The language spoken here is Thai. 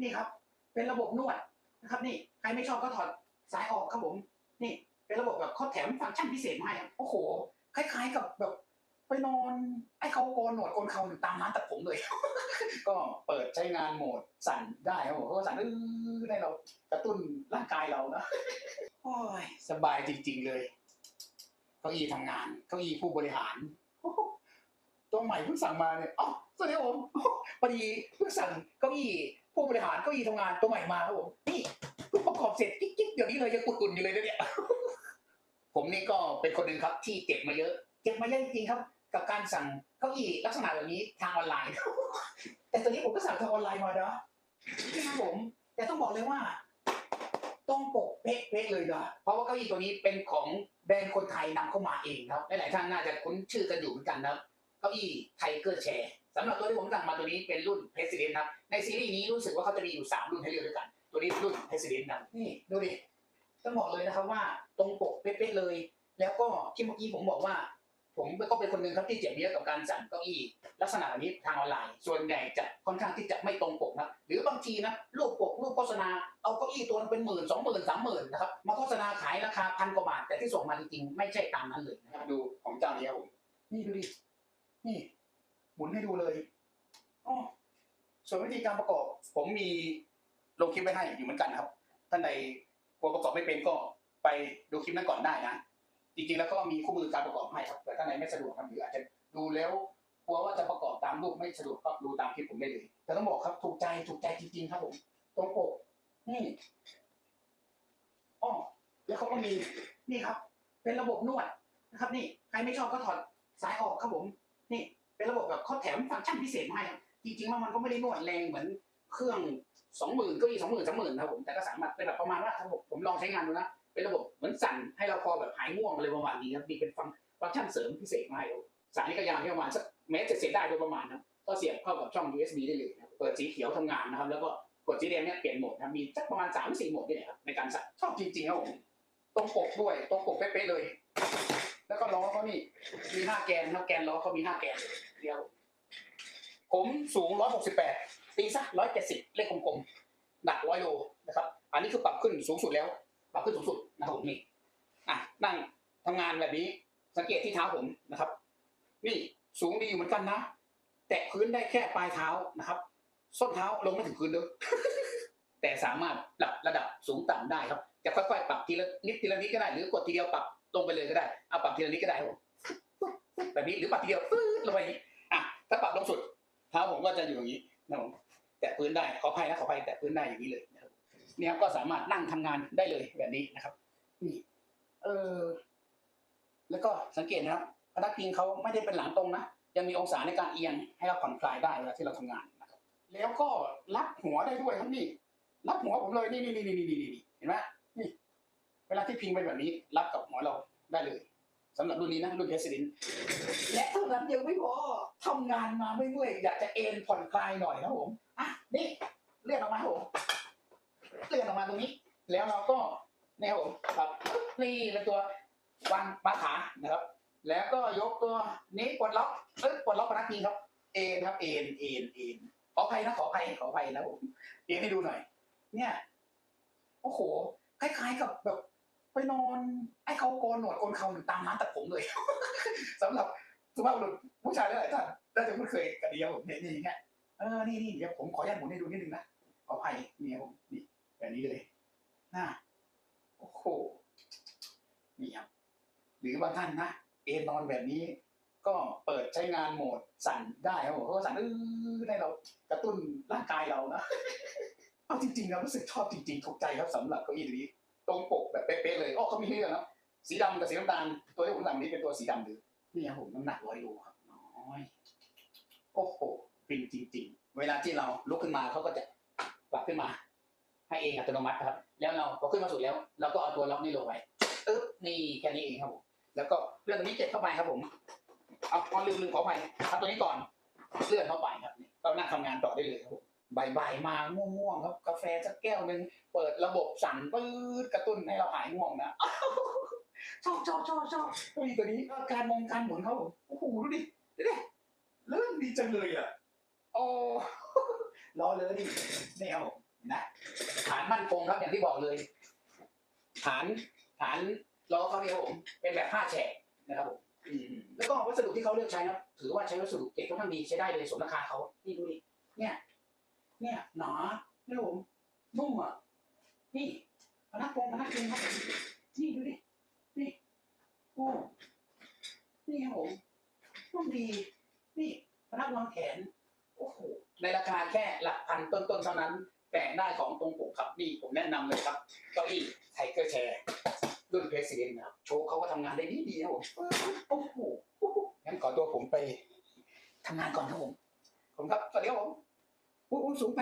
นี่ครับ เป็นระบบนวดนะครับ นี่ใครไม่ชอบก็ถอดสายออกครับผม นี่ เป็นระบบแบบเขาแถมฟังก์ชันพิเศษมาให้ครับโอ้โห คล้าย ๆกับแบบไปนอนไอ้เขาโกนหนวดโกนเขาอยู่ตามร้านตัดผมเลย ก็เปิดใช้งานโหมดสั่นได้ครับผมเพราะว่าสั่นอื้อได้เรากระตุ้นร่างกายเรานะโอ้ยสบายจริง ๆ เลยเก้าอี้ทำงานเก้าอี้ผู้บริหารตัวใหม่เพิ่งสั่งมาเนี่ยอ๋อสวัสดีครับผมพอดีเพิ่งสั่งเก้าอี้ ผู้บริหารเก้าอี้ทำงานตัวใหม่มาครับผมนี่เพิ่งประกอบเสร็จกิ๊กๆเดี๋ยวนี้เลยยังอุ่นๆอยู่เลยนะเนี่ย ผมนี่ก็เป็นคนหนึ่งครับ ที่เก็บมาเยอะเก็บมาเยอะจริงครับ กับการสั่งเก้าอี้ลักษณะแบบนี้ทางออนไลน์ แต่ตัวนี้ผมก็สั่งทางออนไลน์มานะนี่ครับผม แต่ต้องบอกเลยว่าตรงปกเป๊ะๆเลยนะเพราะว่าเก้าอี้ตัวนี้เป็นของแบรนด์คนไทยนำเข้ามาเองครับหลายๆท่านน่าจะคุ้นชื่อกันอยู่เหมือนกันนะครับ เก้าอี้ไทเกอร์แชร์สำหรับตัวที่ผมสั่งมาตัวนี้เป็นรุ่น President ครับ ในซีรีส์นี้รู้สึกว่าเขาจะมีอยู่ 3 รุ่นให้เลือกด้วยกัน ตัวนี้รุ่น President ครับนี่ดูดิต้องบอกเลยนะครับว่าตรงปกเป๊ะๆเลย แล้วก็ที่เมื่อกี้ผมบอกว่า ผมก็เป็นคนหนึ่งครับที่เจ็บเยอะกับการสั่งเก้าอี้ลักษณะแบบนี้ทางออนไลน์ ส่วนใหญ่จะค่อนข้างที่จะไม่ตรงปกนะหรือบางทีนะรูปปกรูปโฆษณาเอาเก้าอี้ตัวนึงเป็นหมื่นสองหมื่นสามหมื่นนะครับมาโฆษณาขายราคาพันกว่าบาทแต่ที่ส่งมาจริงๆไม่ใช่ตามนั้นเลยนะครับดูของเจ้านี้ครับผมนี่ดูดิ นี่หมุนให้ดูเลยอ๋อส่วนวิธีการประกอบ ผมมีลงคลิปไว้ให้อยู่เหมือนกันครับ ท่านใดกลัวประกอบไม่เป็นก็ไปดูคลิปนั้นก่อนได้นะ จริงๆแล้วก็มีคู่มือการประกอบให้ครับแต่ท่านใดไม่สะดวกครับหรืออาจจะดูแล้วกลัวว่าจะประกอบตามรูปไม่สะดวกก็ดูตามคลิปผมได้เลย แต่ต้องบอกครับถูกใจถูกใจจริงๆครับผมตรงปกนี่อ๋อแล้วเขาก็มีนี่ครับ เป็นระบบนวดนะครับ นี่ใครไม่ชอบก็ถอดสายออกครับผม นี่เป็นระบบแบบเขาแถมฟังก์ชันพิเศษมาให้ครับจริงๆแล้วมันก็ไม่ได้นวดแรงเหมือนเครื่องสองหมื่นก็อีสองหมื่นสามหมื่นนะครับผมแต่ก็สามารถเป็นแบบประมาณว่าถ้าผมผมลองใช้งานดูนะเป็นระบบเหมือนสั่นให้เราพอแบบหายง่วงอะไรประมาณนี้ครับมีเป็นฟังฟังก์ชันเสริมพิเศษมาให้สายนี้ก็ยาวที่ประมาณสักเมตรเศษได้โดยประมาณนะครับก็เสียบเข้ากับช่อง USB ได้เลยเปิดสีเขียวทำงานนะครับแล้วก็กดสีแดงเนี่ยเปลี่ยนโหมดนะครับมีสักประมาณสามสี่โหมดนี่แหละครับในการสั่นชอบจริงๆครับผมตรงปกด้วยตรงปกเป๊ะๆเลย แล้วก็ล้อเขานี่ มีห้าแกนนะครับแกนล้อเขามีห้าแกนเดียว ผมสูงร้อยหกสิบแปดตีสักร้อยเจ็ดสิบเลขกลมๆหนักร้อยโลนะครับ อันนี้คือปรับขึ้นสูงสุดแล้ว ปรับขึ้นสูงสุดนะครับผมนี่อะนั่งทำงานแบบนี้ สังเกตที่เท้าผมนะครับ นี่สูงดีอยู่เหมือนกันนะแตะพื้นได้แค่ปลายเท้านะครับ ส้นเท้าลงไม่ถึงพื้นเลยแต่สามารถปรับระดับสูงต่ำได้ครับ จะค่อยๆปรับทีละนิดทีละนิดก็ได้หรือกดทีเดียวปรับ ลงไปเลยก็ได้เอาปรับทีละนิดก็ได้ผมแบบนี้หรือปรับทีเดียวปื๊ดลงไปอย่างนี้อะถ้าปรับลงสุดเท้าผมก็จะอยู่อย่างนี้นะผมแตะพื้นได้ขออภัยนะขออภัยแตะพื้นได้อย่างนี้เลยนะครับเนี่ยก็สามารถนั่งทำงานได้เลยแบบนี้นะครับนี่เออแล้วก็สังเกตนะครับพนักพิงเขาไม่ได้เป็นหลังตรงนะยังมีองศาในการเอียงให้เราผ่อนคลายได้เวลาที่เราทำงานนะครับ แล้วก็รับหัวได้ด้วยครับนี่รับหัวผมเลยนี่นี่นี่นี่นี่นี่เห็นไหม เวลาที่พิงไปแบบนี้ รับกับหัวเราได้เลยสำหรับรุ่นนี้นะรุ่นเพสซิลินและเท่านั้นยังไม่พอทำงานมาไม่เมื่อยอยากจะเอนผ่อนคลายหน่อยนะผมอะนี่เลื่อนออกมาครับผมเลื่อนออกมาตรงนี้ แล้วเราก็เนี่ครับผมครับนี่เป็นตัววางวาขานะครับ แล้วก็ยกตัวนี้ปลดล็อกเอ้ยปลดล็อกพนักพิงครับ เอ็นครับเอ็นเอ็นเอ็นขออภัยนะขออภัยขออภัยนะผมเอ็นให้ดูหน่อย เนี่ยโอ้โหคล้ายๆกับแบบ ไปนอนไอ้เขาโกนหนวดโกนเขาอยู่ตามร้านตัดผมเลยสำหรับสุภาพบุรุษผู้ชายหลายท่านน่าจะคุ้นเคยกับเดียวผมเนี่ยนี่อย่างเงี้ยเออนี่นี่เดี๋ยวผมขออนุญาตหมุนให้ดูนิดนึงนะขออภัยเนี่ยผมนี่แบบนี้เลยน่าโอ้โหนี่ครับหรือบางท่านนะเอนนอนแบบนี้ ก็เปิดใช้งานโหมดสั่นได้ครับผมเพราะสั่นเออได้เรากระตุ้นร่างกายเรานะเอาจริงๆนะรู้สึกชอบจริงๆถูกใจครับสำหรับเก้าอี้ตัวนี้ ตรงปกแบบเป๊ะๆเลยอ๋อเขามีให้เลือกครับสีดำกับสีน้ำตาลตัวที่ผมสั่งนี้เป็นตัวสีดำหรือนี่ครับผมน้ำหนักร้อยโลครับน้อยโอ้โหฟินจริง ๆ เวลาที่เราลุกขึ้นมาเขาก็จะปรับขึ้นมา ให้เองอัตโนมัติครับ แล้วเราพอขึ้นมาสุดแล้ว เราก็เอาตัวล็อกนี่ลงไว้อึ๊บนี่แค่นี้เองครับผมแล้วก็เลื่อนตัวนี้เก็บเข้าไปครับผมเอาเอาลืมลืมขอไปทำตัวนี้ก่อนเลื่อนเข้าไปครับเรานั่งทำงานต่อได้เลยครับผม บ่ายๆมาง่วงๆครับ กาแฟสักแก้วหนึ่งเปิดระบบสั่นปื๊ดกระตุ้นให้เราหายง่วงนะชอบชอบชอบชอบเฮ้ตัวนี้การมองการหมุนเขาโอ้โหดูดิดูดิเลื่อนดีจังเลยอะโอ้รอเลยดินี่เอาครับอย่างที่บอกเลย ฐานฐานล้อเขาเนี่ยครับผมเป็นแบบผ้าแฉกนะครับผมแล้วก็วัสดุที่เขาเลือกใช้นะถือว่าใช้วัสดุเกรดค่อนข้างดีใช้ได้เลยสมราคาเขานี่ดูดิเนี่ย เนี่ยหนาเนี่ยผมนุ่มอะนี่พนักงงพนักงานครับนี่ดูดินี่โอ้นี่ครับผมนุ่มดี นี่พนักวางแขนโอ้โหในราคาแค่หลักพันต้นๆเท่านั้นแต่ได้ของตรงปกครับนี่ผมแนะนำเลยครับเก้าอี้ไทเกอร์แชร์รุ่นเพรสเดนนะครับโชว์เขาก็ทำงานได้ดีดีนะผมโอ้โหงั้นขอตัวผมไปทำงานก่อนครับผมผมครับสวัสดีครับผม อุ้ยอุ้ยสูงไ